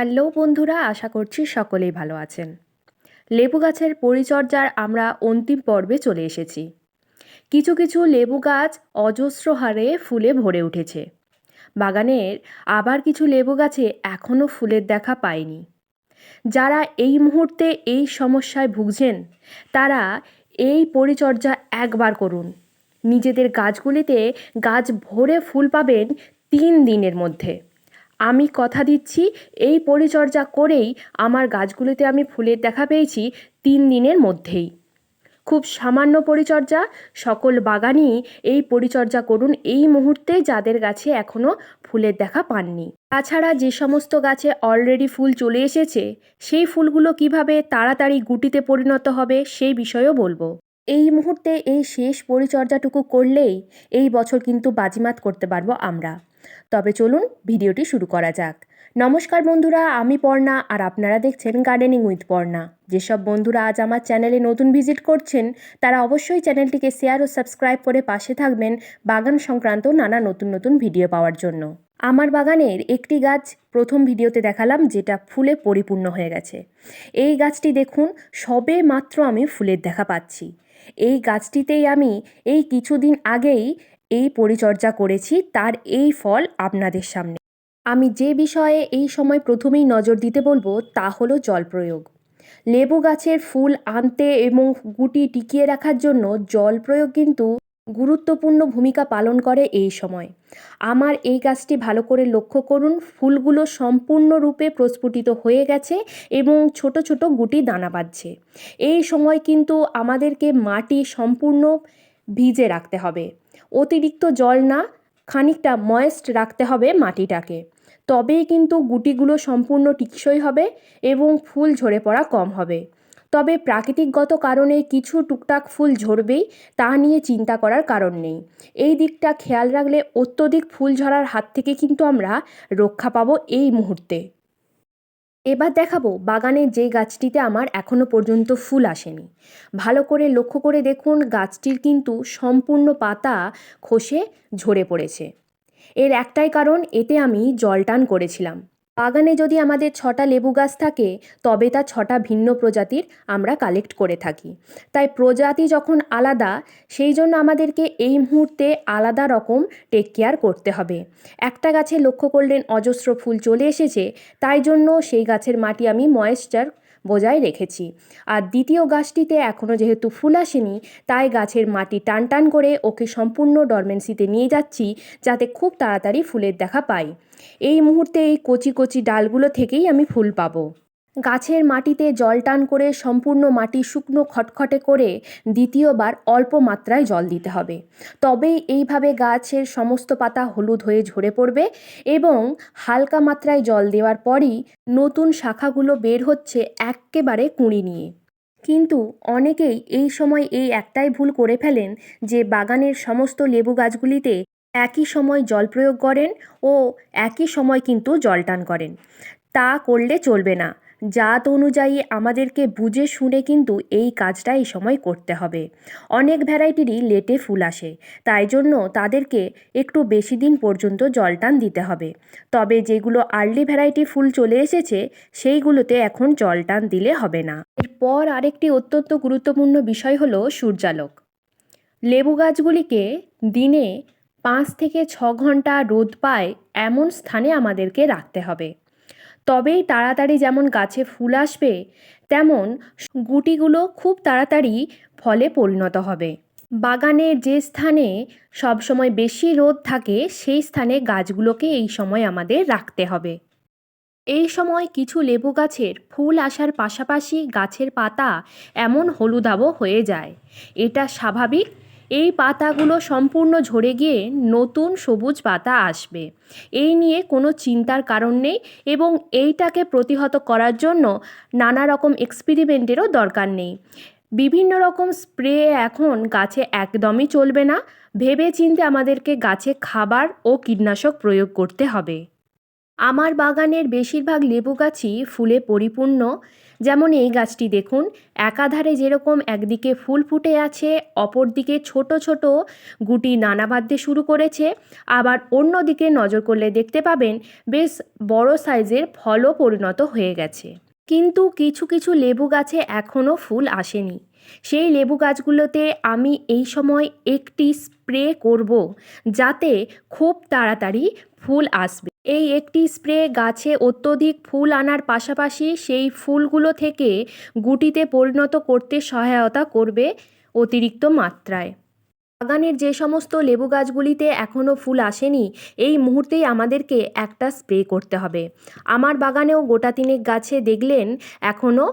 Hello বন্ধুরা, আশা করছি সকলেই ভালো আছেন। লেবু গাছের পরিচর্যার আমরা অন্তিম পর্বে চলে এসেছি। কিছু কিছু লেবু গাছ অজস্র হারে ফুলে ভরে উঠেছে। বাগানের আবার কিছু লেবু গাছে এখনও ফুলের দেখা পায়নি যারা এই মুহূর্তে এই সমস্যায় ভুগছেন, তারা এই পরিচর্যা একবার করুন। নিজেদের গাছগুলিতে গাছ ভরে ফুল পাবেন তিন দিনের মধ্যে। আমি কথা দিচ্ছি, এই পরিচর্যা করেই আমার গাছগুলিতে আমি ফুলের দেখা পেয়েছি তিন দিনের মধ্যেই। খুব সামান্য পরিচর্যা, সকল বাগানই এই পরিচর্যা করুন এই মুহূর্তে যাদের গাছে এখনও ফুলের দেখা পাননি। তাছাড়া যে সমস্ত গাছে অলরেডি ফুল চলে এসেছে, সেই ফুলগুলো কীভাবে তাড়াতাড়ি গুটিতে পরিণত হবে সেই বিষয়েও বলব। এই মুহূর্তে এই শেষ পরিচর্যাটুকু করলেই এই বছর কিন্তু বাজিমাত করতে পারব আমরা। তবে চলুন ভিডিওটি শুরু করা যাক। নমস্কার বন্ধুরা, আমি পর্ণা আর আপনারা দেখছেন গার্ডেনিং উইথ পর্ণা। যেসব বন্ধুরা আজ আমার চ্যানেলে নতুন ভিজিট করছেন, তারা অবশ্যই চ্যানেলটিকে শেয়ার ও সাবস্ক্রাইব করে পাশে থাকবেন বাগান সংক্রান্ত নানা নতুন নতুন ভিডিও পাওয়ার জন্য। আমার বাগানের একটি গাছ প্রথম ভিডিওতে দেখালাম, যেটা ফুলে পরিপূর্ণ হয়ে গেছে। এই গাছটি দেখুন, সবে মাত্র আমি ফুলের দেখা পাচ্ছি। এই গাছটিতেই আমি এই কিছুদিন আগেই এই পরিচর্যা করেছি, তার এই ফল আপনাদের সামনে। আমি যে বিষয়ে এই সময় প্রথমেই নজর দিতে বলব, তা হলো জল প্রয়োগ। লেবু গাছের ফুল আনতে এবং গুটি টিকিয়ে রাখার জন্য জল প্রয়োগ কিন্তু গুরুত্বপূর্ণ ভূমিকা পালন করে এই সময়। আমার এই গাছটি ভালো করে লক্ষ্য করুন, ফুলগুলো সম্পূর্ণরূপে প্রস্ফুটিত হয়ে গেছে এবং ছোট ছোট গুটি দানা বাঁধছে। এই সময় কিন্তু আমাদেরকে মাটি সম্পূর্ণ ভিজে রাখতে হবে। অতিরিক্ত জল না, খানিকটা ময়েস্ট রাখতে হবে মাটিটাকে। তবেই কিন্তু গুটিগুলো সম্পূর্ণ টিকসই হবে এবং ফুল ঝরে পড়া কম হবে। তবে প্রাকৃতিকগত কারণে কিছু টুকটাক ফুল ঝরবেই তা নিয়ে চিন্তা করার কারণ নেই। এই দিকটা খেয়াল রাখলে অত্যধিক ফুল ঝরার হাত থেকে কিন্তু আমরা রক্ষা পাবো এই মুহূর্তে। এবার দেখাবো বাগানে যে গাছটিতে আমার এখনও পর্যন্ত ফুল আসেনি। ভালো করে লক্ষ্য করে দেখুন, গাছটির কিন্তু সম্পূর্ণ পাতা খসে ঝরে পড়েছে। এর একটাই কারণ, এতে আমি জল টান করেছিলাম। বাগানে যদি আমাদের ছটা লেবু গাছ থাকে, তবে তা ছটা ভিন্ন প্রজাতির আমরা কালেক্ট করে থাকি। তাই প্রজাতি যখন আলাদা, সেই জন্য আমাদেরকে এই মুহূর্তে আলাদা রকম টেক কেয়ার করতে হবে। একটা গাছে লক্ষ্য করলেন অজস্র ফুল চলে এসেছে, তাই জন্য সেই গাছের মাটি আমি ময়েশ্চার বজায় রেখেছি। আর দ্বিতীয় গাছটিতে এখনও যেহেতু ফুল আসেনি, তাই গাছের মাটি টান টান করে ওকে সম্পূর্ণ ডরমেন্সিতে নিয়ে যাচ্ছি যাতে খুব তাড়াতাড়ি ফুলের দেখা পাই। এই মুহূর্তে এই কচি কচি ডালগুলো থেকেই আমি ফুল পাবো। গাছের মাটিতে জল টান করে সম্পূর্ণ মাটি শুকনো খটখটে করে দ্বিতীয়বার অল্প মাত্রায় জল দিতে হবে। তবেই এইভাবে গাছের সমস্ত পাতা হলুদ হয়ে ঝরে পড়বে এবং হালকা মাত্রায় জল দেওয়ার পরই নতুন শাখাগুলো বের হচ্ছে এক্কেবারে কুঁড়ি নিয়ে। কিন্তু অনেকেই এই সময় এই একটাই ভুল করে ফেলেন যে বাগানের সমস্ত লেবু গাছগুলিতে একই সময় জল প্রয়োগ করেন ও একই সময় কিন্তু জল টান করেন। তা করলে চলবে না। জাত অনুযায়ী আমাদেরকে বুঝে শুনে কিন্তু এই কাজটা এই সময় করতে হবে। অনেক ভ্যারাইটিরই লেটে ফুল আসে, তাই জন্য তাদেরকে একটু বেশি দিন পর্যন্ত জলটান দিতে হবে। তবে যেগুলো আর্লি ভ্যারাইটি ফুল চলে এসেছে, সেইগুলোতে এখন জলটান দিলে হবে না। এরপর আরেকটি অত্যন্ত গুরুত্বপূর্ণ বিষয় হলো সূর্যালোক। লেবু গাছগুলিকে দিনে পাঁচ থেকে ছ ঘণ্টা রোদ পায় এমন স্থানে আমাদেরকে রাখতে হবে। তবেই তাড়াতাড়ি যেমন গাছে ফুল আসবে, তেমন গুটিগুলো খুব তাড়াতাড়ি ফলে পরিণত হবে। বাগানের যে স্থানে সবসময় বেশি রোদ থাকে, সেই স্থানে গাছগুলোকে এই সময় আমাদের রাখতে হবে। এই সময় কিছু লেবু গাছের ফুল আসার পাশাপাশি গাছের পাতা এমন হলুদাবো হয়ে যায়। এটা স্বাভাবিক এই পাতাগুলো সম্পূর্ণ ঝরে গিয়ে নতুন সবুজ পাতা আসবে। এই নিয়ে কোনো চিন্তার কারণ নেই এবং এইটাকে প্রতিহত করার জন্য নানা রকম এক্সপেরিমেন্টেরও দরকার নেই। বিভিন্ন রকম স্প্রে এখন গাছে একদমই চলবে না। ভেবে চিনতে আমাদেরকে গাছে খাবার ও কীটনাশক প্রয়োগ করতে হবে। আমার বাগানের বেশিরভাগ লেবু গাছই ফুলে পরিপূর্ণ। যেমন এই গাছটি দেখুন, একাধারে যেরকম একদিকে ফুল ফুটে আছে, অপরদিকে ছোট ছোট গুটি নানা বাঁধতে শুরু করেছে। আবার অন্যদিকে নজর করলে দেখতে পাবেন, বেশ বড় সাইজের ফলও পরিণত হয়ে গেছে। কিন্তু কিছু কিছু লেবু গাছে এখনও ফুল আসেনি। সেই লেবু গাছগুলোতে আমি এই সময় একটি স্প্রে করব, যাতে খুব তাড়াতাড়ি ফুল আসবে। এই একটি স্প্রে গাছে অত্যধিক ফুল আনার পাশাপাশি সেই ফুলগুলো থেকে গুটিতে পরিণত করতে সহায়তা করবে অতিরিক্ত মাত্রায়। বাগানের যে সমস্ত লেবু গাছগুলিতে এখনও ফুল আসেনি, এই মুহূর্তেই আমাদেরকে একটা স্প্রে করতে হবে। আমার বাগানেও গোটা তিনেক গাছে দেখলেন এখনও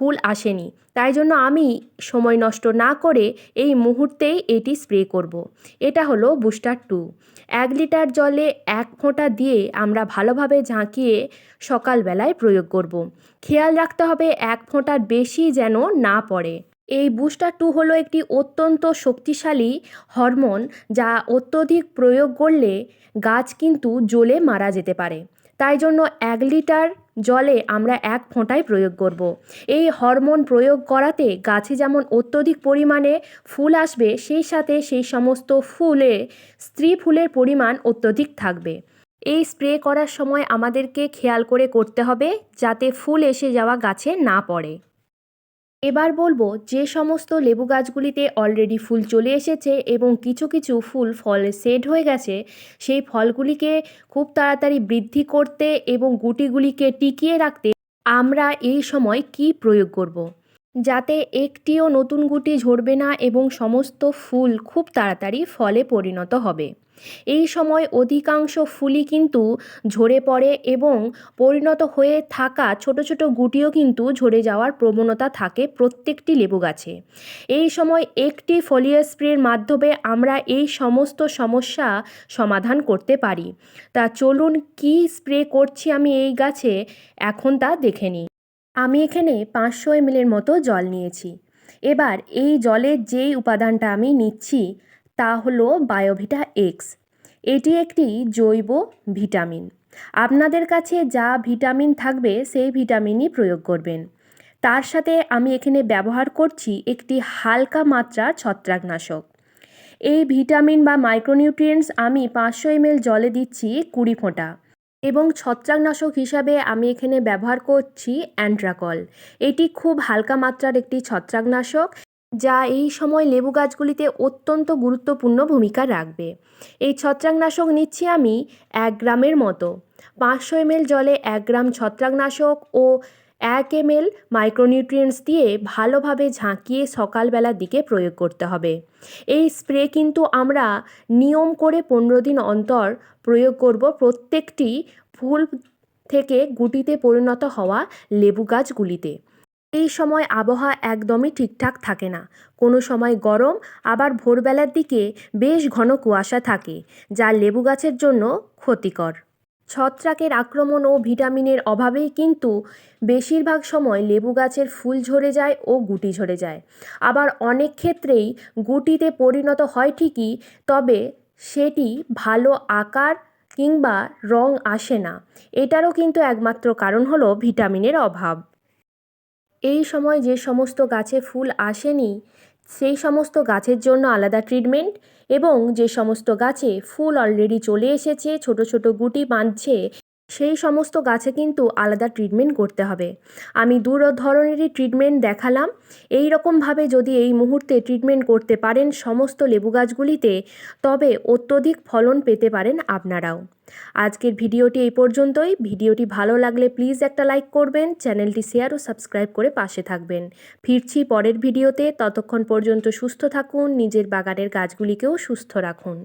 ফুল আসেনি তাই জন্য আমি সময় নষ্ট না করে এই মুহূর্তেই এটি স্প্রে করব। এটা হলো বুস্টার টু এক লিটার জলে এক ফোঁটা দিয়ে আমরা ভালোভাবে ঝাঁকিয়ে সকালবেলায় প্রয়োগ করব। খেয়াল রাখতে হবে এক ফোঁটার বেশি যেন না পড়ে এই বুস্টার টু হলো একটি অত্যন্ত শক্তিশালী হরমোন যা অত্যধিক প্রয়োগ করলে গাছ কিন্তু জ্বলে মারা যেতে পারে তাই জন্য এক লিটার জলে আমরা এক ফোঁটায় প্রয়োগ করব। এই হরমোন প্রয়োগ করাতে গাছে যেমন অত্যধিক পরিমাণে ফুল আসবে, সেই সাথে সেই সমস্ত ফুলে, স্ত্রী ফুলের পরিমাণ অত্যধিক থাকবে এই স্প্রে করার সময় আমাদেরকে খেয়াল করে করতে হবে যাতে ফুল এসে যাওয়া গাছে না পড়ে এবার বলব যে সমস্ত লেবু গাছগুলিতে অলরেডি ফুল চলে এসেছে এবং কিছু কিছু ফুল ফল সেট হয়ে গেছে, সেই ফলগুলিকে খুব তাড়াতাড়ি বৃদ্ধি করতে এবং গুটিগুলিকে টিকিয়ে রাখতে আমরা এই সময় কি প্রয়োগ করব। যাতে একটিও নতুন গুটি ঝরবে না এবং সমস্ত ফুল খুব তাড়াতাড়ি ফলে পরিণত হবে। এই সময় অধিকাংশ ফুলই কিন্তু ঝরে পড়ে এবং পরিণত হয়ে থাকা ছোট ছোট গুটিও কিন্তু ঝরে যাওয়ার প্রবণতা থাকে প্রত্যেকটি লেবু গাছে। এই সময় একটি ফলিয়ার স্প্রের মাধ্যমে আমরা এই সমস্ত সমস্যা সমাধান করতে পারি। তা চলুন কি স্প্রে করছি আমি এই গাছে, এখন তা দেখে নিই। আমি এখানে পাঁচশো এমএলের মতো জল নিয়েছি। এবার এই জলের যেই উপাদানটা আমি নিচ্ছি, তা হলো বায়োভিটা এক্স। এটি একটি জৈব ভিটামিন। আপনাদের কাছে যা ভিটামিন থাকবে, সেই ভিটামিনই প্রয়োগ করবেন। তার সাথে আমি এখানে ব্যবহার করছি একটি হালকা মাত্রার ছত্রাকনাশক। এই ভিটামিন বা মাইক্রোনিউট্রিয়েন্টস আমি পাঁচশো এমএল জলে দিচ্ছি কুড়ি ফোঁটা। এবং ছত্রাকনাশক হিসাবে আমি এখানে ব্যবহার করছি অ্যান্ট্রাকল এটি খুব হালকা মাত্রার একটি ছত্রাকনাশক, যা এই সময় লেবু গাছগুলিতে অত্যন্ত গুরুত্বপূর্ণ ভূমিকা রাখবে। এই ছত্রাকনাশক নিচ্ছি আমি এক গ্রামের মতো। পাঁচশো এমএল জলে এক গ্রাম ছত্রাকনাশক ও এক এমএল মাইক্রোনিউট্রিয়েন্টস দিয়ে ভালোভাবে ঝাঁকিয়ে সকালবেলার দিকে প্রয়োগ করতে হবে। এই স্প্রে কিন্তু আমরা নিয়ম করে পনেরো দিন অন্তর প্রয়োগ করব। প্রত্যেকটি ফুল থেকে গুটিতে পরিণত হওয়া লেবু গাছগুলিতে। এই সময় আবহাওয়া একদমই ঠিকঠাক থাকে না। কোনো সময় গরম, আবার ভোরবেলার দিকে বেশ ঘন কুয়াশা থাকে, যা লেবু গাছের জন্য ক্ষতিকর। ছত্রাকের আক্রমণ ও ভিটামিনের অভাবেই কিন্তু বেশিরভাগ সময় লেবু গাছের ফুল ঝরে যায় ও গুটি ঝরে যায়। আবার অনেক ক্ষেত্রেই গুটিতে পরিণত হয় ঠিকই, তবে সেটি ভালো আকার কিংবা রং আসে না। এটারও কিন্তু একমাত্র কারণ হলো ভিটামিনের অভাব। এই সময় যে সমস্ত গাছে ফুল আসেনি সেই সমস্ত গাছের জন্য আলাদা ট্রিটমেন্ট এবং যে সমস্ত গাছে ফুল অলরেডি চলে এসেছে, ছোট ছোট গুটি বাঁধছে সেই সমস্ত গাছে কিন্তু আলাদা ট্রিটমেন্ট করতে হবে। আমি দু ধরনেরই ট্রিটমেন্ট দেখালাম। এই রকমভাবে যদি এই মুহূর্তে ট্রিটমেন্ট করতে পারেন সমস্ত লেবু গাছগুলিতে, তবে অত্যধিক ফলন পেতে পারেন আপনারাও। আজকের ভিডিওটি এই পর্যন্তই। ভিডিওটি ভালো লাগলে প্লিজ একটা লাইক করবেন, চ্যানেলটি শেয়ার ও সাবস্ক্রাইব করে পাশে থাকবেন। ফিরছি পরের ভিডিওতে। ততক্ষণ পর্যন্ত সুস্থ থাকুন, নিজের বাগানের গাছগুলিকেও সুস্থ রাখুন।